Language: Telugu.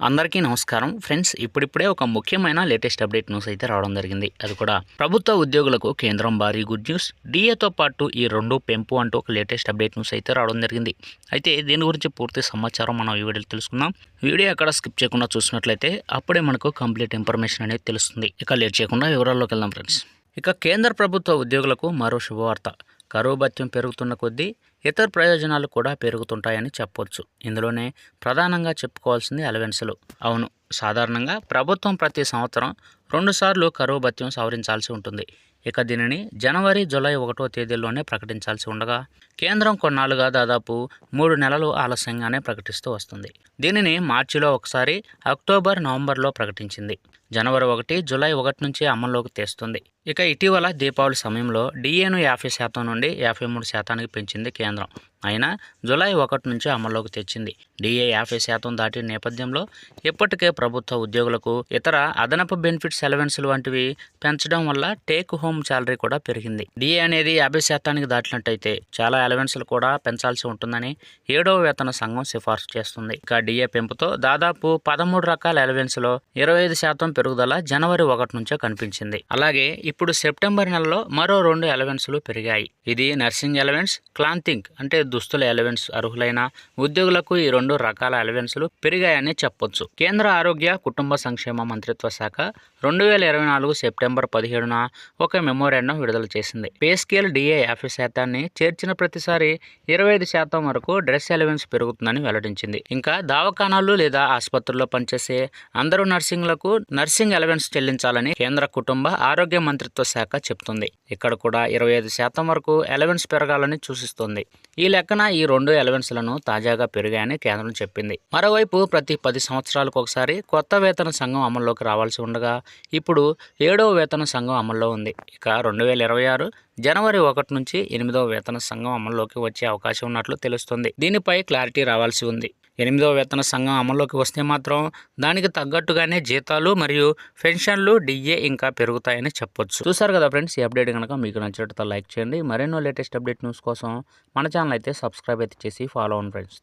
అందరికీ నమస్కారం. ఫ్రెండ్స్ ఇప్పుడిప్పుడే ఒక ముఖ్యమైన లేటెస్ట్ అప్డేట్ న్యూస్ అయితే రావడం జరిగింది. అది కూడా ప్రభుత్వ ఉద్యోగులకు కేంద్రం భారీ గుడ్ న్యూస్. డిఏతో పాటు ఈ రెండు పెంపు అంటూ ఒక లేటెస్ట్ అప్డేట్ న్యూస్ అయితే రావడం జరిగింది. అయితే దీని గురించి పూర్తి సమాచారం మనం ఈ వీడియోలో తెలుసుకుందాం. వీడియో అక్కడ స్కిప్ చేయకుండా చూసినట్లయితే అప్పుడే మనకు కంప్లీట్ ఇన్ఫర్మేషన్ అనేది తెలుస్తుంది. ఇక లేట్ చేయకుండా వివరాల్లోకి వెళ్దాం ఫ్రెండ్స్. ఇక కేంద్ర ప్రభుత్వ ఉద్యోగులకు మరో శుభవార్త. కరువు భత్యం పెరుగుతున్న కొద్దీ ఇతర ప్రయోజనాలు కూడా పెరుగుతుంటాయని చెప్పొచ్చు. ఇందులోనే ప్రధానంగా చెప్పుకోవాల్సింది అలవెన్సులు. అవును సాధారణంగా ప్రభుత్వం ప్రతి సంవత్సరం రెండుసార్లు కరువు భత్యం సవరించాల్సి ఉంటుంది. ఇక దీనిని జనవరి జులై ఒకటో తేదీల్లోనే ప్రకటించాల్సి ఉండగా కేంద్రం కొన్నాళ్ళుగా దాదాపు మూడు నెలలు ఆలస్యంగానే ప్రకటిస్తూ వస్తుంది. దీనిని మార్చిలో ఒకసారి అక్టోబర్ నవంబర్లో ప్రకటించింది. జనవరి ఒకటి జూలై ఒకటి నుంచి అమల్లోకి తెస్తుంది. ఇక ఇటీవల దీపావళి సమయంలో డిఏను యాభై శాతం నుండి యాభై మూడు శాతానికి పెంచింది కేంద్రం. అయినా జూలై ఒకటి నుంచి అమల్లోకి తెచ్చింది. డిఏ యాభై శాతం దాటిన నేపథ్యంలో ఇప్పటికే ప్రభుత్వ ఉద్యోగులకు ఇతర అదనపు బెనిఫిట్స్ అలవెన్సులు వంటివి పెంచడం వల్ల టేక్ హోమ్ శాలరీ కూడా పెరిగింది. డిఏ అనేది యాభై శాతానికి దాటినట్టయితే చాలా అలవెన్సులు కూడా పెంచాల్సి ఉంటుందని ఏడవ వేతన సంఘం సిఫార్సు చేస్తుంది. ఇక డిఏ పెంపుతో దాదాపు పదమూడు రకాల అలవెన్స్లో ఇరవై ఐదు శాతం పెరుగుదల జనవరి ఒకటి నుంచే కనిపించింది. అలాగే ఇప్పుడు సెప్టెంబర్ నెలలో మరో రెండు ఎలవెన్స్లు పెరిగాయి. ఇది నర్సింగ్ ఎలవెన్స్ క్లాంతింగ్ అంటే దుస్తుల ఎలవెన్స్ అర్హులైన ఉద్యోగులకు ఈ రెండు రకాల ఎలవెన్స్లు పెరిగాయని చెప్పొచ్చు. కేంద్ర ఆరోగ్య కుటుంబ సంక్షేమ మంత్రిత్వ శాఖ రెండు వేల ఇరవై నాలుగు సెప్టెంబర్ పదిహేడున ఒక మెమోరాండం విడుదల చేసింది. పే స్కేల్ డిఏ యాభై శాతాన్ని చేర్చిన ప్రతిసారి ఇరవై ఐదు శాతం వరకు డ్రెస్ ఎలవెన్స్ పెరుగుతుందని వెల్లడించింది. ఇంకా దవాఖానాలు లేదా ఆసుపత్రుల్లో పనిచేసే అందరూ నర్సింగ్లకు నర్సింగ్ అలవెన్స్ చెల్లించాలని కేంద్ర కుటుంబ ఆరోగ్య మంత్రిత్వ శాఖ చెప్తుంది. ఇక్కడ కూడా ఇరవై ఐదు శాతం వరకు అలవెన్స్ పెరగాలని సూచిస్తుంది. ఈ లెక్కన ఈ రెండు అలవెన్స్లను తాజాగా పెరిగాయని కేంద్రం చెప్పింది. మరోవైపు ప్రతి పది సంవత్సరాలకు ఒకసారి కొత్త వేతన సంఘం అమల్లోకి రావాల్సి ఉండగా ఇప్పుడు ఏడవ వేతన సంఘం అమల్లో ఉంది. ఇక రెండు వేల ఇరవై ఆరు జనవరి ఒకటి నుంచి ఎనిమిదవ వేతన సంఘం అమల్లోకి వచ్చే అవకాశం ఉన్నట్లు తెలుస్తుంది. దీనిపై క్లారిటీ రావాల్సి ఉంది. ఎనిమిదవ వేతన సంఘం అమల్లోకి వస్తే మాత్రం దానికి తగ్గట్టుగానే జీతాలు మరియు పెన్షన్లు డిఏ ఇంకా పెరుగుతాయని చెప్పొచ్చు. చూసారు కదా ఫ్రెండ్స్ ఈ అప్డేట్ కనుక మీకు నచ్చినట్టు లైక్ చేయండి. మరెన్నో లేటెస్ట్ అప్డేట్ న్యూస్ కోసం మన ఛానల్ అయితే సబ్స్క్రైబ్ అయితే చేసి ఫాలో అవ్వండి ఫ్రెండ్స్.